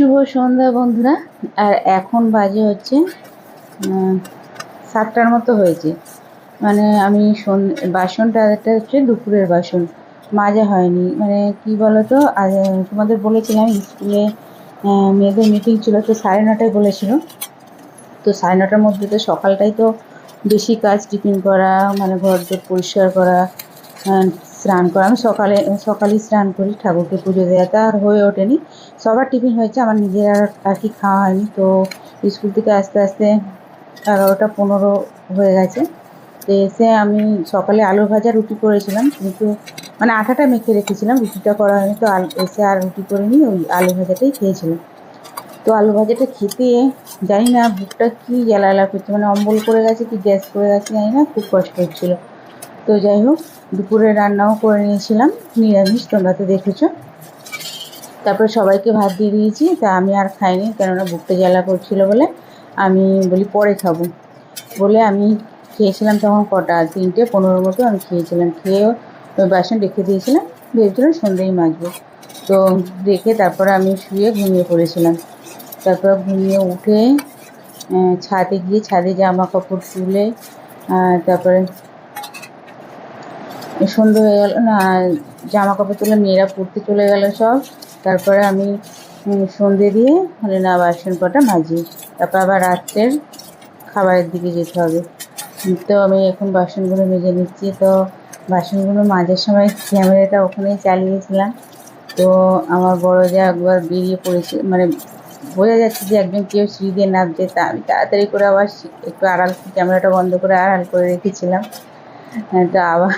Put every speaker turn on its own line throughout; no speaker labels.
শুভ সন্ধ্যা বন্ধুরা। আর এখন বাজে হচ্ছে সাতটার মতো হয়েছে। মানে আমি সন- বাসনটা এটা হচ্ছে দুপুরের বাসন। মাজা হয়নি। মানে কি বলতো, আজ তোমাদের বলেছিলাম স্কুলে মেয়েদের মিটিং ছিল, তো সাড়ে নটায় বলেছিল। তো সাড়ে নটার মধ্যে তো সকালটাই তো বেশি কাজ, টিফিন করা মানে ঘর পরিষ্কার করা স্নান করা। আমি সকালে, সকালেই স্নান করি, ঠাকুরকে পুজো দেওয়া তা আর হয়ে ওঠেনি। সবার টিফিন হয়েছে, আমার নিজের আর আর কি খাওয়া হয়নি, তো স্কুল থেকে আস্তে আস্তে এগারোটা পনেরো হয়ে গেছে। তো এসে আমি সকালে আলু ভাজা রুটি করেছিলাম, কিন্তু মানে আটাটা মেখে রেখেছিলাম, রুটিটা করা হয়নি, তো এসে আর রুটি করে করিনি ওই আলু ভাজাটাই খেয়েছিলাম। তো আলু ভাজাটা খেতে জানি না বুকটা কী জ্বালা জ্বালা করছে মানে অম্বল করে গেছে কি গ্যাস করে গেছে জানি না, খুব কষ্ট হচ্ছিল। তো যাই হোক, দুপুরে রান্নাও করে নিয়েছিলাম, নিরামিষ, তোমরা তো দেখেছ। তারপরে সবাইকে ভাত দিয়ে দিয়েছি, তা আমি আর খাইনি, কেননা বুকটা জ্বালা করছিল বলে আমি বলি পরে খাব। বলে আমি খেয়েছিলাম তখন কটা, তিনটে, পনেরো মতো আমি খেয়েছিলাম। খেয়ে ওই বাসন রেখে দিয়েছিলাম, ভেবেছিলাম সন্ধ্যেই মাজবো। তো রেখে তারপরে আমি শুয়ে ঘুমিয়ে পড়েছিলাম। তারপর ঘুমিয়ে উঠে ছাদে গিয়ে ছাদে জামা কাপড় তুলে তারপরে সন্ধে হয়ে গেল, না, জামা কাপড় তুলে মেয়েরা পড়তে চলে গেল সব। তারপরে আমি সন্ধে দিয়ে মানে না বাসন কটা মাজি। তারপর আবার রাত্রের খাবারের দিকে যেতে হবে। তো আমি এখন বাসনগুলো মেজে নিচ্ছি। তো বাসনগুলো মাজার সময় ক্যামেরাটা ওখানেই চালিয়েছিলাম। তো আমার বড় যা একবার বেরিয়ে পড়েছে মানে বোঝা যাচ্ছে যে একজন কেউ সিঁড়ি দিয়ে নামছে তা আমি তাড়াতাড়ি করে আবার একটু আড়াল ক্যামেরাটা বন্ধ করে আড়াল করে রেখেছিলাম। হ্যাঁ, তো আবার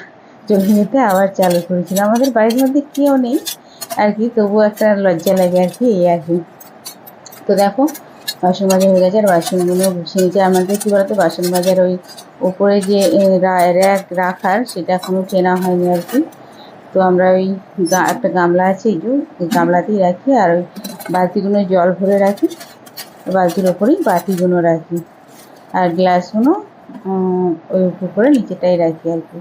চলে যেতে আবার চালু করেছিলাম। আমাদের বাড়ির মধ্যে কেউ নেই। আর কি, তবুও একটা লজ্জা লাগে আর কি, এই আর কি। তো দেখো বাসন মাজা হয়ে গেছে, আর বাসনগুলো নিয়েছে। আমাদের কী বলতো বাসন মাজার ওই ওপরে যে র্যাক রাখার, সেটা এখনও কেনা হয়নি আর কি। তো আমরা ওই একটা গামলা আছে, এই ওই গামলাতেই রাখি, আর ওই বালতিগুলো জল ভরে রাখি। বালতির ওপরেই বাটিগুলো রাখি। আর গ্লাসগুলো ওই উপরে নিচেটাই রাখি আর কি।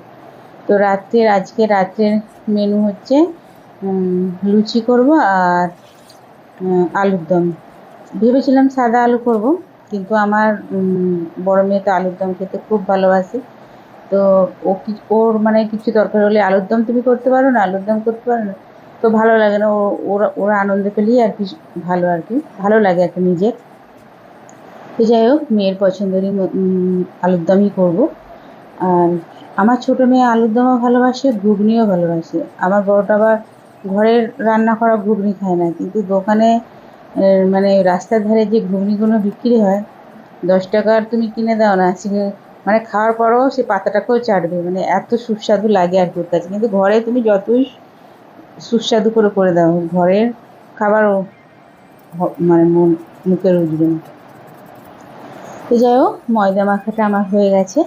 তো রাত্রের, আজকে রাত্রের মেনু হচ্ছে লুচি করব আর আলুর দম। ভেবেছিলাম সাদা আলু করব, কিন্তু আমার বড় মেয়ে তো আলুর দম খেতে খুব ভালোবাসে। তো ও কি, ওর মানে কিছু দরকার হলে আলুর দম তুমি করতে পারো, না আলুর দম করতে পারো না? তো ভালো লাগে না ওরা ওরা আনন্দ পেলেই আর কি ভালো আর কি, ভালো লাগে আর কি নিজের। তো যাই হোক, মেয়ের পছন্দেরই আলুর দমই করব। আর আমার ছোটো মেয়ে আলুর দমও ভালোবাসে, ঘুগনিও ভালোবাসে। আমার বড়টা আবার ঘরের রান্না করা ঘুগনি খায় না। কিন্তু দোকানে মানে রাস্তার ধারে যে ঘুগনিগুলো বিক্রি হয়, দশ টাকার তুমি কিনে দাও না, সে মানে খাওয়ার পরও সে পাতাটাকেও চাটবে। মানে এত সুস্বাদু লাগে আর ওর কাছে। কিন্তু ঘরে তুমি যতই সুস্বাদু করে করে দাও, ঘরের খাবারও মানে মন, মুখে রুজবে না। তো যাই হোক, ময়দা মাখাটা আমার হয়ে গেছে।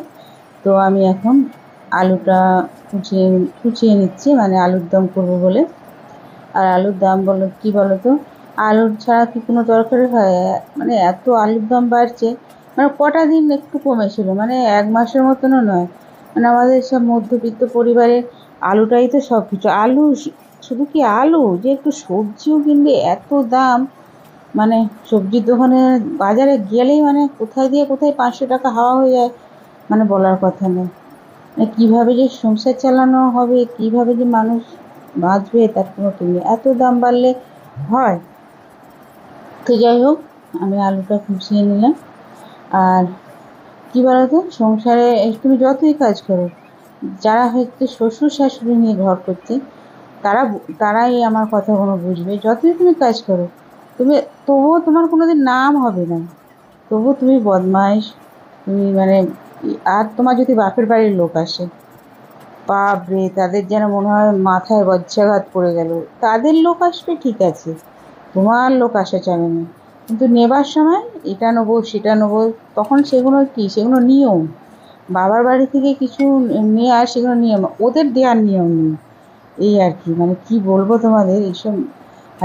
তো আমি এখন আলুটা কুচিয়ে কুচিয়ে নিচ্ছি মানে আলুর দম করব বলে। আর আলুর দাম বলো, কী বলো তো? আলুর ছাড়া কি কোনো তরকারি হয়? মানে এত আলুর দাম বাড়ছে। মানে কটা দিন একটু কমেছিল মানে এক মাসের মতনও নয়। মানে আমাদের সব মধ্যবিত্ত পরিবারে আলুটাই তো সব কিছু আলু শুধু কি আলু? যে একটু সবজিও কিনবে, এত দাম। মানে সবজির দোকানে বাজারে গেলেই মানে কোথায় দিয়ে কোথায় পাঁচশো টাকা হাওয়া হয়ে যায় মানে বলার কথা নেই। মানে কীভাবে যে সংসার চালানো হবে, কীভাবে যে মানুষ বাঁচবে, তার কোনো ঠিক নেই এত দাম বাড়লে হয়। তো যাই হোক, আমি আলুটা কুচিয়ে নিলাম। আর কী বলতো, সংসারে তুমি যতই কাজ করো, যারা হয়তো শ্বশুর শাশুড়ি নিয়ে ঘর করছে, তারা তারাই আমার কথাগুলো বুঝবে। যতই তুমি কাজ করো, তুমি, তবুও তোমার কোনো দিন নাম হবে না। তবু তুমি বদমাইশ, তুমি মানে আর তোমার যদি বাপের বাড়ির লোক আসে বাপরে, তাদের যেন মনে হয় মাথায় বজ্রাঘাত পড়ে গেল। তাদের লোক আসবে, ঠিক আছে। তোমার লোক আসা যাবে না। কিন্তু নেবার সময় এটা নেব, সেটা নেব, তখন সেগুলো কি? সেগুলো নিয়ম। বাবার বাড়ি থেকে কিছু আর সেগুলো নিয়ম। ওদের দেওয়ার নিয়ম নেই। এই আর কি মানে কি বলব তোমাদের? এইসব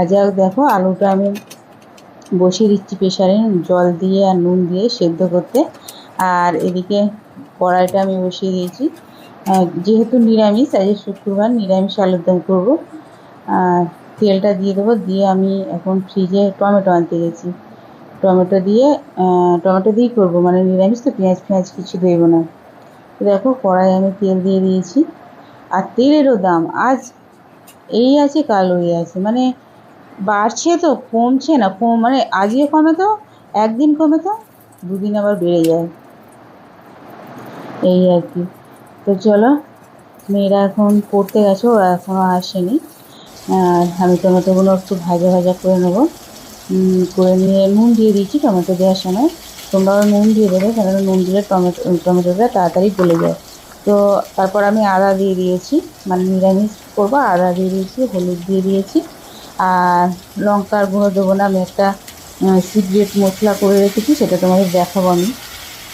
যাই দেখো, আলুটা আমি বসিয়ে দিচ্ছি প্রেশারে জল দিয়ে আর নুন দিয়ে সেদ্ধ করতে। আর এদিকে কড়াইটা আমি বসিয়ে দিয়েছি। যেহেতু নিরামিষ, আজ শুক্রবার নিরামিষ আলুর দম করব। তেলটা দিয়ে দেবো, দিয়ে আমি এখন ফ্রিজে টমেটো আনতে গেছি। টমেটো দিয়ে টমেটো দিয়েই করব মানে নিরামিষ তো পেঁয়াজ ফেঁয়াজ কিছু দেবো না। দেখো কড়াই আমি তেল দিয়ে দিয়েছি। আর তেলেরও দাম, আজ এই আছে, কাল ওই আছে। মানে বাড়ছে তো, কমছে না, কম মানে আজকে কমে তো, একদিন কমে তো, দুদিন আবার বেড়ে যায়। এই আর কি। তো চলো, মেয়েরা এখন পড়তে গেছে, ওরা এখনও আসেনি। আমি টমেটোগুলো একটু ভাজা ভাজা করে নেব। করে নিয়ে নুন দিয়ে দিয়েছি টমেটো দেওয়ার সময়। তোমরাও নুন দিয়ে দেবে কারণ নুন দিলে টমেটো, টমেটোটা তাড়াতাড়ি গলে যায়। তো তারপর আমি আদা দিয়ে দিয়েছি মানে নিরামিষ করব, আদা দিয়ে দিয়েছি, হলুদ দিয়ে দিয়েছি। আর লঙ্কার গুঁড়ো দেবো না, আমি একটা সিক্রেট মশলা করে রেখেছি, সেটা তোমাদের দেখাবো আমি।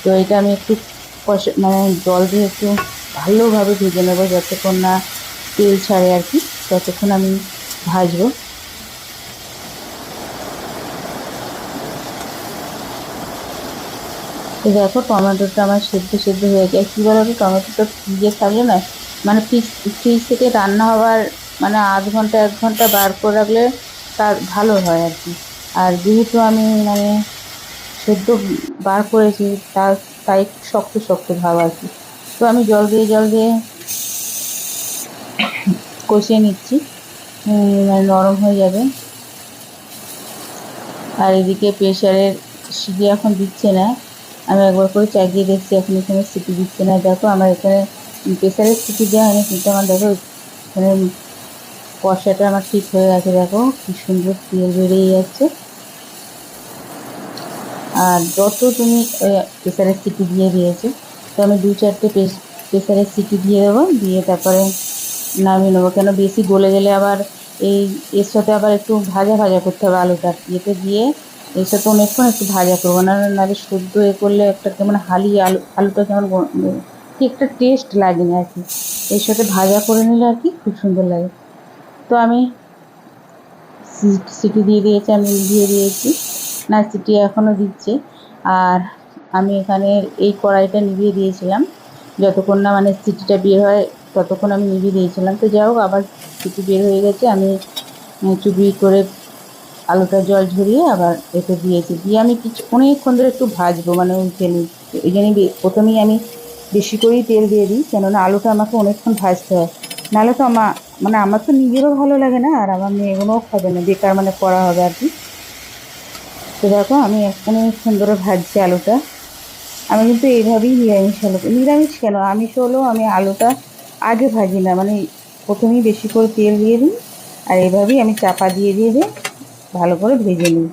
তো এটা আমি একটু কষে মানে জল দিয়ে একটু ভালোভাবে ভেজে নেব, যতক্ষণ না তেল ছাড়ে আর কি, ততক্ষণ আমি ভাজবো। তো দেখো, টমেটোটা আমার সেদ্ধ সেদ্ধ হয়ে যায় কী বলো টমেটোটা ফ্রিজে থাকলে না মানে ফ্রিজ ফ্রিজ থেকে রান্না হওয়ার মানে আধ ঘণ্টা, এক ঘণ্টা বার করে রাখলে তার ভালো হয় আর কি। আর যেহেতু আমি মানে সেদ্ধ বার করেছি, তার তাই একটু শক্ত শক্ত ভাব আর কি। তো আমি জল দিয়ে জল দিয়ে কষিয়ে নিচ্ছি। মানে নরম হয়ে যাবে। আর এদিকে প্রেশারের সিটি এখন দিচ্ছে না। আমি একবার করে চাগিয়ে দেখছি, এখন এখানে সিটি দিচ্ছে না। দেখো, আমার এখানে প্রেশারের সিটি দেওয়া হয়নি, কিন্তু আমার দেখো এখানে কষাটা আমার ঠিক হয়ে গেছে। দেখো, কি সুন্দর তেল বেরিয়ে যাচ্ছে। আর যত তুমি প্রেশারের সিটি দিয়ে দিয়েছ, তো আমি দু চারটে প্রেশারের সিটি দিয়ে দেবো, দিয়ে তারপরে নামিয়ে নেব। কেন বেশি গলে গেলে আবার এই, এর সাথে আবার একটু ভাজা ভাজা করতে হবে আলুটা। এতে দিয়ে এর সাথে অনেকক্ষণ একটু ভাজা করব, না নাহলে শুদ্ধ এ করলে একটা কেমন হালি আলু, আলুটা কেমন গ- কি একটা টেস্ট লাগে না আর কি। এর সাথে ভাজা করে নিলে আর কি খুব সুন্দর লাগে। তো আমি সিটি দিয়ে দিয়েছি, আমি দিয়ে দিয়েছি। না সিটি এখনও দিচ্ছে। আর আমি এখানে এই কড়াইটা নিভিয়ে দিয়েছিলাম। যতক্ষণ না মানে সিটিটা বের হয়, ততক্ষণ আমি নিভিয়ে দিয়েছিলাম। তো যাই হোক, আবার সিটি বের হয়ে গেছে। আমি চুবড়ি করে আলুটা জল ঝরিয়ে আবার এতে দিয়েছি। দিয়ে আমি কিছু, অনেকক্ষণ ধরে একটু ভাজবো মানে ওই তেলে এই জন্যই প্রথমেই আমি বেশি করেই তেল দিয়ে দিই, কেননা আলুটা আমাকে অনেকক্ষণ ভাজতে হয়। নাহলে তো আমার মানে আমার তো নিজেরও ভালো লাগে না, আর আমার মেয়েগুলোও খাবে না, বেকার মানে করা হবে আর কি। তো দেখো, আমি অনেকক্ষণ ধরে ভাজছি আলুটা। আমি কিন্তু এইভাবেই নিরামিষ আলু নিরামিষ কেন? আমিষ হলেও আমি আলুটা আগে ভাজি না। মানে প্রথমেই বেশি করে তেল দিয়ে দিই, আর এইভাবেই আমি চাপা দিয়ে দিয়ে দিয়ে ভালো করে ভেজে নিই।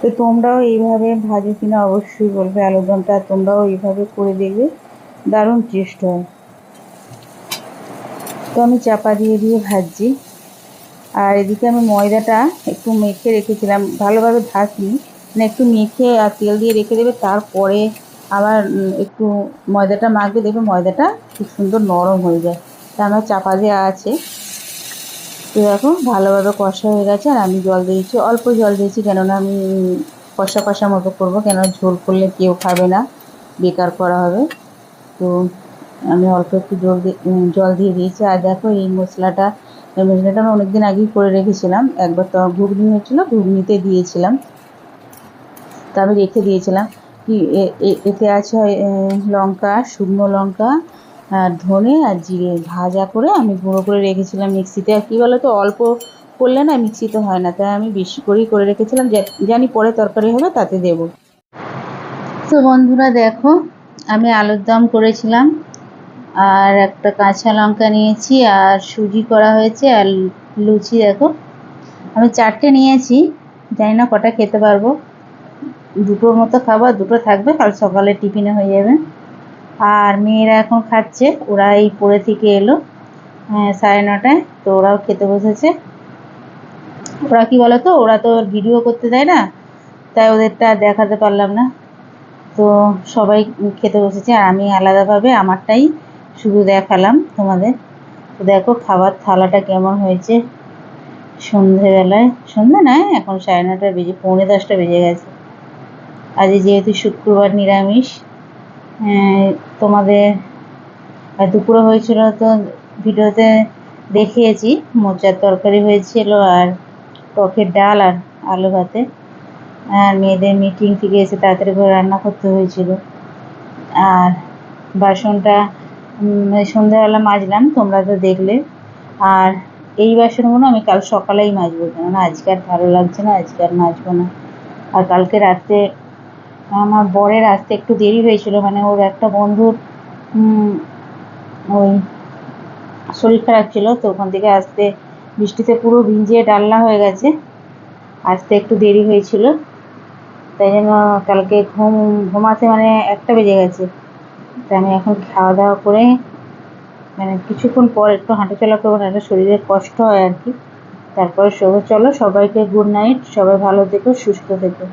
তো তোমরাও এইভাবে ভাজো কিনা অবশ্যই বলবে আলুর দমটা তোমরাও এইভাবে করে দেখবে, দারুণ টেস্ট হয়। তো আমি চাপা দিয়ে দিয়ে ভাজছি। আর এদিকে আমি ময়দাটা একটু মেখে রেখেছিলাম, ভালোভাবে ভাজনি। মানে একটু মেখে আর তেল দিয়ে রেখে দেবে, তারপরে আবার একটু ময়দাটা মাখবে, দেখবে ময়দাটা খুব সুন্দর নরম হয়ে যায়। তা আমার চাপা দেওয়া আছে। তো দেখো, ভালোভাবে কষা হয়ে গেছে, আর আমি জল দিয়েছি অল্প জল দিয়েছি কেননা আমি কষা কষা মতো করব, কেন ঝোল করলে কেউ খাবে না, বেকার করা হবে। তো আমি অল্প একটু জল দিয়ে জল দিয়ে দিয়েছি, আর দেখো এই মশলাটা মশলাটা আমি অনেকদিন আগেই করে রেখেছিলাম। একবার তো ঘুগনি হয়েছিল, ঘুগনিতে দিয়েছিলাম। তা আমি রেখে দিয়েছিলাম। কি এতে আছে লঙ্কা, শুকনো লঙ্কা, আর ধনে আর জিরে ভাজা করে আমি গুঁড়ো করে রেখেছিলাম মিক্সিতে। আর কী বলো তো অল্প করলে না মিক্সিতে হয় না, তাই আমি বেশি করেই করে রেখেছিলাম। জানি পরে তরকারি হবে, তাতে দেবো। তো বন্ধুরা দেখো, আমি আলুর দম করেছিলাম। আর একটা কাঁচা লঙ্কা নিয়েছি আর সুজি করা হয়েছে আর লুচি দেখো। আমি চারটে নিয়েছি জানি না কটা খেতে পারব। দুটোর মতো খাব আর দুটো থাকবে কাল সকালে টিফিনে হয়ে যাবে। আর মেয়েরা এখন খাচ্ছে ওরা এই পড়ে থেকে এলো হ্যাঁ, সাড়ে নটায় তো ওরাও খেতে বসেছে। ওরা কি বলো তো ওরা তো ভিডিও করতে দেয় না তাই ওদেরটা দেখাতে পারলাম না। তো সবাই খেতে বসেছে আর আমি আলাদাভাবে আমারটাই শুধু দেখালাম তোমাদের। তো দেখো খাবার থালাটা কেমন হয়েছে। সন্ধেবেলায়, সন্ধে নয় এখন সাড়ে নটা বেজে, পৌনে দশটা বেজে গেছে। আজ যেহেতু শুক্রবার নিরামিষ তোমাদের, আর দুপুরে হয়েছিল তো ভিডিওতে দেখিয়েছি, মোচার তরকারি হয়েছিল আর টকের ডাল আর আলু ভাতে। আর মেয়েদের মিটিং থেকে এসে তাড়াতাড়ি করে রান্না করতে হয়েছিল। আর বাসনটা সন্ধ্যাবেলা মাজলাম, তোমরা তো দেখলে। আর এই বাসনগুলো আমি কাল সকালেই মাজবো, কেননা আজকে আর ভালো লাগছে না, আজকে আর মাজবো না। আর কালকে রাত্রে আমার বরের আসতে একটু দেরি হয়েছিল মানে ওর একটা বন্ধুর ওই শরীর খারাপ ছিল, তো ওখান থেকে আসতে বৃষ্টিতে পুরো ভিজিয়ে ডাল্লা হয়ে গেছে, আসতে একটু দেরি হয়েছিল। তাই জন্য কালকে ঘুম, ঘুমাতে মানে একটা বেজে গেছে। তাই আমি এখন খাওয়া দাওয়া করে মানে কিছুক্ষণ পর একটু হাঁটাচলা করব না শরীরের কষ্ট হয় আর কি। তারপরে চলো সবাইকে গুড নাইট সবাই ভালো থেকো, সুস্থ থেকো।